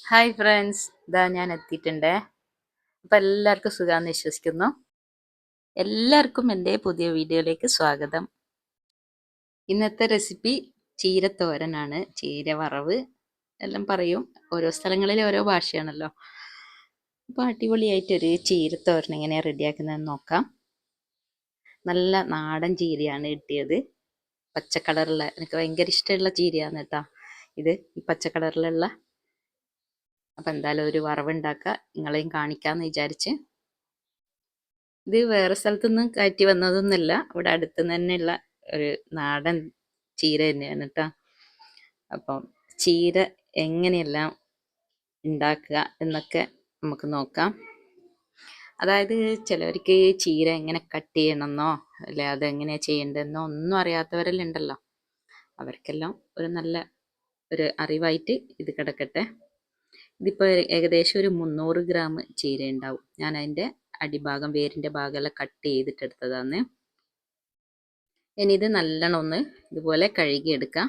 Hi friends ഇതാ ഞാൻ എത്തിയിട്ടുണ്ട്. അപ്പം എല്ലാവർക്കും സുഖമാണെന്ന് വിശ്വസിക്കുന്നു. എല്ലാവർക്കും എന്റെ പുതിയ വീഡിയോയിലേക്ക് സ്വാഗതം. ഇന്നത്തെ റെസിപ്പി ചീരത്തോരനാണ്. ചീര വറവ് എല്ലാം പറയും. ഓരോ സ്ഥലങ്ങളിൽ ഓരോ ഭാഷയാണല്ലോ. അപ്പോൾ അടിപൊളിയായിട്ടൊരു ചീരത്തോരൻ എങ്ങനെയാണ് റെഡിയാക്കുന്നതെന്ന് നോക്കാം. നല്ല നാടൻ ചീരയാണ് കിട്ടിയത്. പച്ച കളറുള്ള എനിക്ക് ഭയങ്കര ഇഷ്ടമുള്ള ചീരയാണ് കേട്ടോ. ഇത് ഈ പച്ച കളറിലുള്ള അപ്പം എന്തായാലും ഒരു വറവുണ്ടാക്കുക നിങ്ങളെയും കാണിക്കാമെന്ന് വിചാരിച്ച്. ഇത് വേറെ സ്ഥലത്തുനിന്ന് കയറ്റി വന്നതൊന്നുമല്ല. ഇവിടെ അടുത്ത് തന്നെയുള്ള ഒരു നാടൻ ചീര തന്നെയാണ് കേട്ടോ അപ്പം ചീര എങ്ങനെയെല്ലാം ഉണ്ടാക്കുക എന്നൊക്കെ നമുക്ക് നോക്കാം. അതായത് ചിലവർക്ക് ചീര എങ്ങനെ കട്ട് ചെയ്യണമെന്നോ അല്ലെ അതെങ്ങനെയാണ് ചെയ്യേണ്ടതെന്നോ ഒന്നും അറിയാത്തവരെല്ലാം ഉണ്ടല്ലോ. അവർക്കെല്ലാം ഒരു നല്ല ഒരു അറിവായിട്ട് ഇത് കിടക്കട്ടെ. ഇതിപ്പോൾ ഏകദേശം ഒരു മുന്നൂറ് ഗ്രാം ചീര ഉണ്ടാവും. ഞാൻ അതിന്റെ അടിഭാഗം വേരിന്റെ ഭാഗമെല്ലാം കട്ട് ചെയ്തിട്ടെടുത്തതാണ് ഇനി ഇത് നല്ലോണം ഒന്ന് ഇതുപോലെ കഴുകിയെടുക്കാം.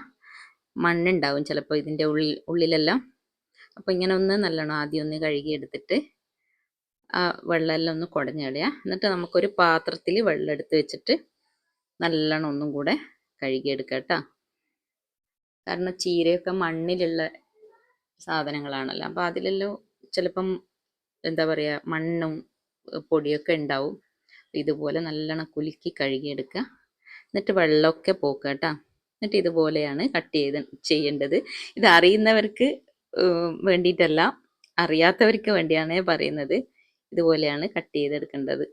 മണ്ണുണ്ടാവും ചിലപ്പോൾ ഇതിന്റെ ഉള്ളിൽ ഉള്ളിലെല്ലാം. അപ്പോൾ ഇങ്ങനെ ഒന്ന് നല്ലോണം ആദ്യം ഒന്ന് കഴുകിയെടുത്തിട്ട് ആ വെള്ളമെല്ലാം ഒന്ന് കുടഞ്ഞ് കളയുക എന്നിട്ട് നമുക്കൊരു പാത്രത്തിൽ വെള്ളം എടുത്ത് വെച്ചിട്ട് നല്ലോണം ഒന്നും കൂടെ കഴുകിയെടുക്കാം കേട്ടോ. കാരണം ചീരയൊക്കെ മണ്ണിലുള്ള സാധനങ്ങളാണല്ലോ. അപ്പോൾ അതിലെല്ലാം ചിലപ്പം എന്താ പറയുക മണ്ണും പൊടിയൊക്കെ ഉണ്ടാവും ഇതുപോലെ നല്ലോണം കുലുക്കി കഴുകിയെടുക്കുക എന്നിട്ട് വെള്ളമൊക്കെ പോക്കുക കേട്ടോ. എന്നിട്ട് ഇതുപോലെയാണ് കട്ട് ചെയ്ത് ചെയ്യേണ്ടത്. ഇത് അറിയുന്നവർക്ക് വേണ്ടിയിട്ടല്ല അറിയാത്തവർക്ക് വേണ്ടിയാണ് പറയുന്നത്. ഇതുപോലെയാണ് കട്ട് ചെയ്തെടുക്കേണ്ടത്.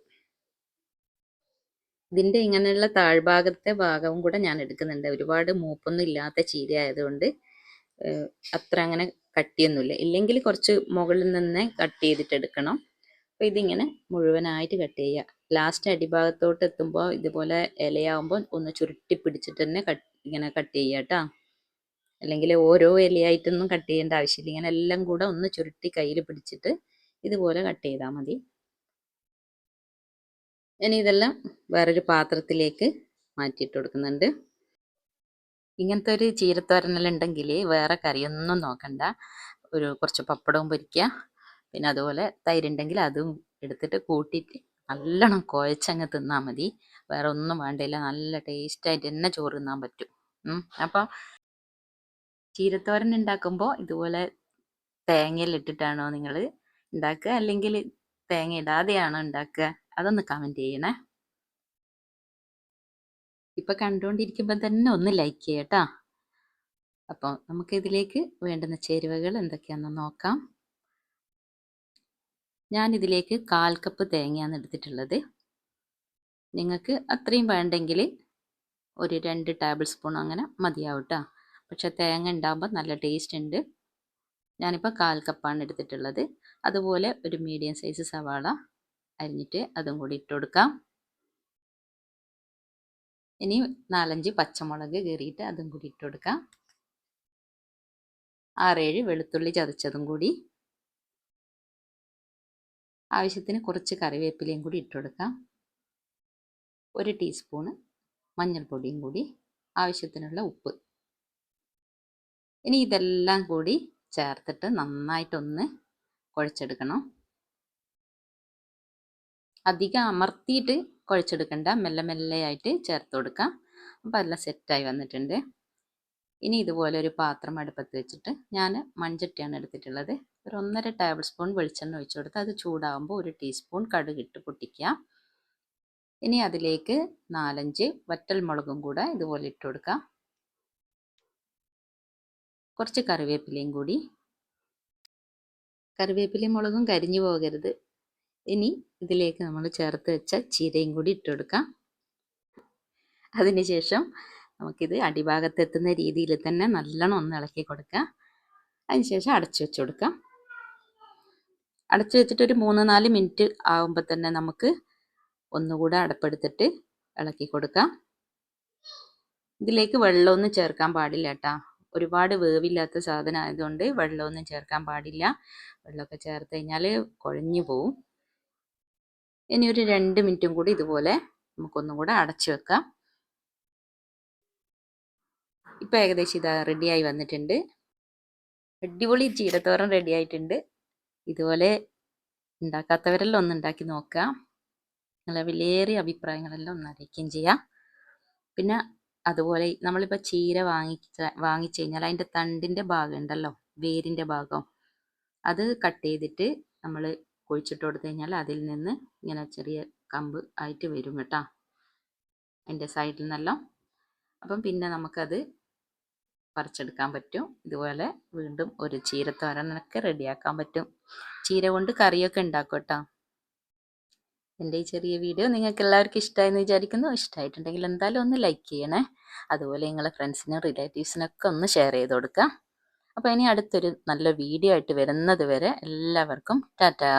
ഇതിന്റെ ഇങ്ങനെയുള്ള താഴ്ഭാഗത്തെ ഭാഗവും കൂടെ ഞാൻ എടുക്കുന്നുണ്ട്. ഒരുപാട് മൂപ്പൊന്നും ഇല്ലാത്ത ചീര ആയതുകൊണ്ട് അത്ര അങ്ങനെ കട്ടിയൊന്നുമില്ല. ഇല്ലെങ്കിൽ കുറച്ച് മുകളിൽ നിന്ന് കട്ട് ചെയ്തിട്ട് എടുക്കണം അപ്പോൾ ഇതിങ്ങനെ മുഴുവനായിട്ട് കട്ട് ചെയ്യുക. ലാസ്റ്റ് അടിഭാഗത്തോട്ട് എത്തുമ്പോൾ ഇതുപോലെ ഇലയാവുമ്പോൾ ഒന്ന് ചുരുട്ടി പിടിച്ചിട്ട് തന്നെ കട്ട് ഇങ്ങനെ കട്ട് ചെയ്യുക കേട്ടോ. അല്ലെങ്കിൽ ഓരോ ഇലയായിട്ടൊന്നും കട്ട് ചെയ്യേണ്ട ആവശ്യമില്ല. ഇങ്ങനെ എല്ലാം കൂടെ ഒന്ന് ചുരുട്ടി കയ്യിൽ പിടിച്ചിട്ട് ഇതുപോലെ കട്ട് ചെയ്താൽ മതി. ഇനി ഇതെല്ലാം വേറൊരു പാത്രത്തിലേക്ക് മാറ്റിയിട്ട് കൊടുക്കുന്നുണ്ട്. ഇങ്ങനത്തെ ഒരു ചീരത്തോരനെല്ലാം വേറെ കറിയൊന്നും നോക്കണ്ട. ഒരു കുറച്ച് പപ്പടവും പൊരിക്കുക പിന്നെ അതുപോലെ തൈരുണ്ടെങ്കിൽ അതും എടുത്തിട്ട് കൂട്ടിയിട്ട് നല്ലോണം കുഴച്ചങ്ങ് തിന്നാൽ മതി. വേറെ ഒന്നും വേണ്ടില്ല. നല്ല ടേസ്റ്റായിട്ട് തന്നെ ചോറ് തിന്നാൻ പറ്റും. അപ്പോൾ ചീരത്തോരൻ ഉണ്ടാക്കുമ്പോൾ ഇതുപോലെ തേങ്ങയിലിട്ടിട്ടാണോ നിങ്ങൾ ഉണ്ടാക്കുക? അല്ലെങ്കിൽ തേങ്ങ ഇടാതെയാണോ ഉണ്ടാക്കുക? അതൊന്ന് കമന്റ് ചെയ്യണേ. ഇപ്പം കണ്ടുകൊണ്ടിരിക്കുമ്പോൾ തന്നെ ഒന്ന് ലൈക്ക് ചെയ്യട്ടോ അപ്പോൾ നമുക്ക് ഇതിലേക്ക് വേണ്ടുന്ന ചേരുവകൾ എന്തൊക്കെയാണെന്ന് നോക്കാം. ഞാൻ ഇതിലേക്ക് കാൽ കപ്പ് തേങ്ങയാണ് എടുത്തിട്ടുള്ളത്. നിങ്ങൾക്ക് അത്രയും വേണ്ടെങ്കിൽ ഒരു രണ്ട് ടേബിൾ സ്പൂൺ അങ്ങനെ മതിയാവും കേട്ടോ പക്ഷെ തേങ്ങ ഉണ്ടാകുമ്പോൾ നല്ല ടേസ്റ്റ് ഉണ്ട്. ഞാനിപ്പോൾ കാൽ കപ്പാണ് എടുത്തിട്ടുള്ളത്. അതുപോലെ ഒരു മീഡിയം സൈസ് സവാള അരിഞ്ഞിട്ട് അതും കൂടി ഇട്ട് കൊടുക്കാം. ഇനി നാലഞ്ച് പച്ചമുളക് കീറിയിട്ട് അതും കൂടി ഇട്ട് കൊടുക്കാം. ആറേഴ് വെളുത്തുള്ളി ചതച്ചതും കൂടി. ആവശ്യത്തിന് കുറച്ച് കറിവേപ്പിലയും കൂടി ഇട്ട് കൊടുക്കാം. ഒരു ടീസ്പൂണ് മഞ്ഞൾപ്പൊടിയും കൂടി ആവശ്യത്തിനുള്ള ഉപ്പ്. ഇനി ഇതെല്ലാം കൂടി ചേർത്തിട്ട് നന്നായിട്ടൊന്ന് കുഴച്ചെടുക്കണം. അധികം അമർത്തിയിട്ട് കുഴച്ചെടുക്കണ്ട. മെല്ലെ മെല്ലെയായിട്ട് ചേർത്ത് കൊടുക്കാം. അപ്പോൾ എല്ലാം സെറ്റായി വന്നിട്ടുണ്ട്. ഇനി ഇതുപോലെ ഒരു പാത്രം അടുപ്പത്ത് വെച്ചിട്ട് ഞാൻ മൺചട്ടിയാണ് എടുത്തിട്ടുള്ളത്. ഒരു ഒന്നര ടേബിൾ സ്പൂൺ വെളിച്ചെണ്ണ ഒഴിച്ചു കൊടുത്ത് അത് ചൂടാകുമ്പോൾ ഒരു ടീസ്പൂൺ കടുകിട്ട് പൊട്ടിക്കുക. ഇനി അതിലേക്ക് നാലഞ്ച് വറ്റൽ മുളകും കൂടെ ഇതുപോലെ ഇട്ട് കൊടുക്കാം. കുറച്ച് കറിവേപ്പിലയും കൂടി. കറിവേപ്പിലയും മുളകും കരിഞ്ഞു പോകരുത്. ഇനി ഇതിലേക്ക് നമ്മൾ ചേർത്ത് വെച്ച ചീരയും കൂടി ഇട്ട് കൊടുക്കാം. അതിനുശേഷം നമുക്കിത് അടിഭാഗത്തെത്തുന്ന രീതിയിൽ തന്നെ നല്ലോണം ഒന്ന് ഇളക്കി കൊടുക്കാം. അതിനുശേഷം അടച്ചു വെച്ച് കൊടുക്കാം. അടച്ചു വെച്ചിട്ട് ഒരു മൂന്ന് നാല് മിനിറ്റ് ആകുമ്പോൾ തന്നെ നമുക്ക് ഒന്നുകൂടെ അടപ്പെടുത്തിട്ട് ഇളക്കി കൊടുക്കാം. ഇതിലേക്ക് വെള്ളമൊന്നും ചേർക്കാൻ പാടില്ല കേട്ടോ. ഒരുപാട് വേവില്ലാത്ത സാധനം ആയതുകൊണ്ട് വെള്ളമൊന്നും ചേർക്കാൻ പാടില്ല. വെള്ളമൊക്കെ ചേർത്ത് കഴിഞ്ഞാൽ കുഴഞ്ഞു പോവും. ഇനി ഒരു രണ്ട് മിനിറ്റും കൂടി ഇതുപോലെ നമുക്കൊന്നും കൂടെ അടച്ചു വെക്കാം. ഇപ്പം ഏകദേശം ഇതാ റെഡിയായി വന്നിട്ടുണ്ട്. അടിപൊളി ചീരത്തോരൻ റെഡി ആയിട്ടുണ്ട്. ഇതുപോലെ ഉണ്ടാക്കാത്തവരെല്ലാം ഒന്ന് ഉണ്ടാക്കി നോക്കാം. നിങ്ങളെ വിലയേറിയ അഭിപ്രായങ്ങളെല്ലാം ഒന്ന് അറിയിക്കുകയും ചെയ്യാം. പിന്നെ അതുപോലെ നമ്മളിപ്പോൾ ചീര വാങ്ങിച്ച വാങ്ങിച്ചു കഴിഞ്ഞാൽ അതിന്റെ തണ്ടിന്റെ ഭാഗം ഉണ്ടല്ലോ വേരിന്റെ ഭാഗം. അത് കട്ട് ചെയ്തിട്ട് നമ്മൾ കുഴിച്ചിട്ട് കൊടുത്തു കഴിഞ്ഞാൽ അതിൽ നിന്ന് ഇങ്ങനെ ചെറിയ കമ്പ് ആയിട്ട് വരും കേട്ടോ. അതിന്റെ സൈഡിൽ നിന്നെല്ലാം. അപ്പം പിന്നെ നമുക്കത് പറിച്ചെടുക്കാൻ പറ്റും. ഇതുപോലെ വീണ്ടും ഒരു ചീരത്തോരനൊക്കെ റെഡിയാക്കാൻ പറ്റും. ചീര കൊണ്ട് കറിയൊക്കെ ഉണ്ടാക്കും കേട്ടോ. എന്റെ ഈ ചെറിയ വീഡിയോ നിങ്ങൾക്ക് എല്ലാവർക്കും ഇഷ്ടമായെന്ന് വിചാരിക്കുന്നു. ഇഷ്ടമായിട്ടുണ്ടെങ്കിൽ എന്തായാലും ഒന്ന് ലൈക്ക് ചെയ്യണേ. അതുപോലെ നിങ്ങളെ ഫ്രണ്ട്സിനും റിലേറ്റീവ്സിനൊക്കെ ഒന്ന് ഷെയർ ചെയ്ത് കൊടുക്കുക. അപ്പോൾ ഇനി അടുത്തൊരു നല്ല വീഡിയോ ആയിട്ട് വരുന്നത് വരെ എല്ലാവർക്കും ടാറ്റാ.